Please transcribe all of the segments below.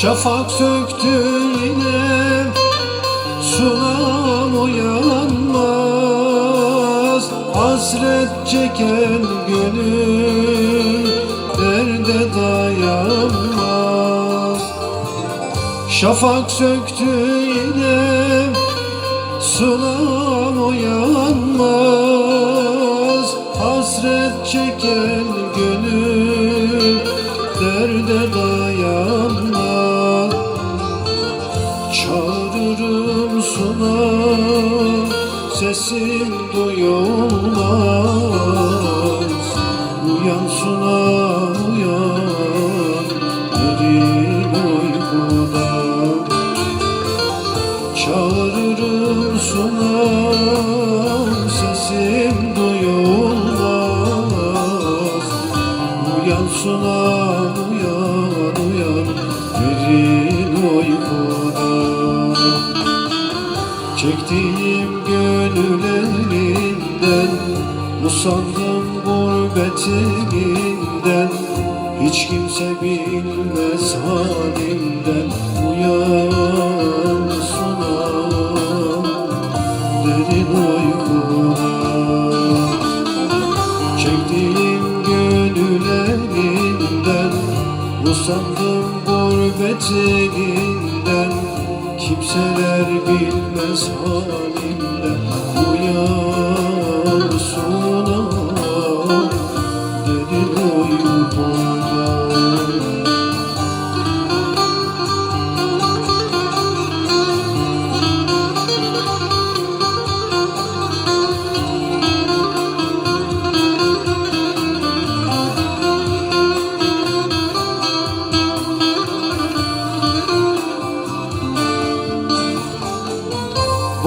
Şafak söktü yine Sunam uyanmaz Hasret çeken gönül Derde dayanmaz. Şafak söktü yine Sunam uyanmaz Hasret çeken gönül Sesim duyulmaz. Uyan suna uyan. Derin uykuda Çağırırım sunam sesim duyulmaz. Uyan sunam Usandım gurbetinden Hiç kimse bilmez halimden Uyan sunam derin uykuda Çektiğim gönül elinden Usandım gurbetinden Kimseler bilmez halimden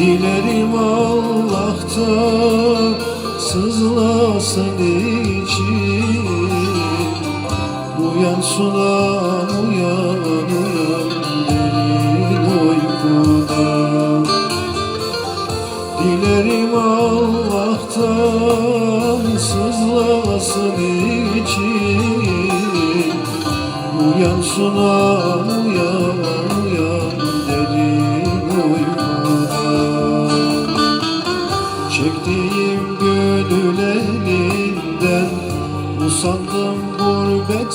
Dilerim Allah'tan sızlasın için Uyan sunam uyan uyan derin uykuda Dilerim Allah'tan sızlasın için Uyan sunam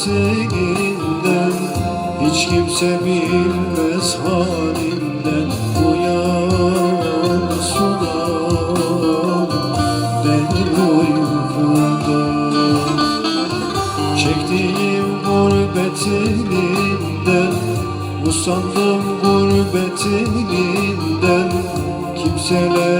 elinden Hiç kimse bilmez halimden Uyan sunam derin uykuda Çektiğim gurbet elinden Usandım gurbet elinden Kimseler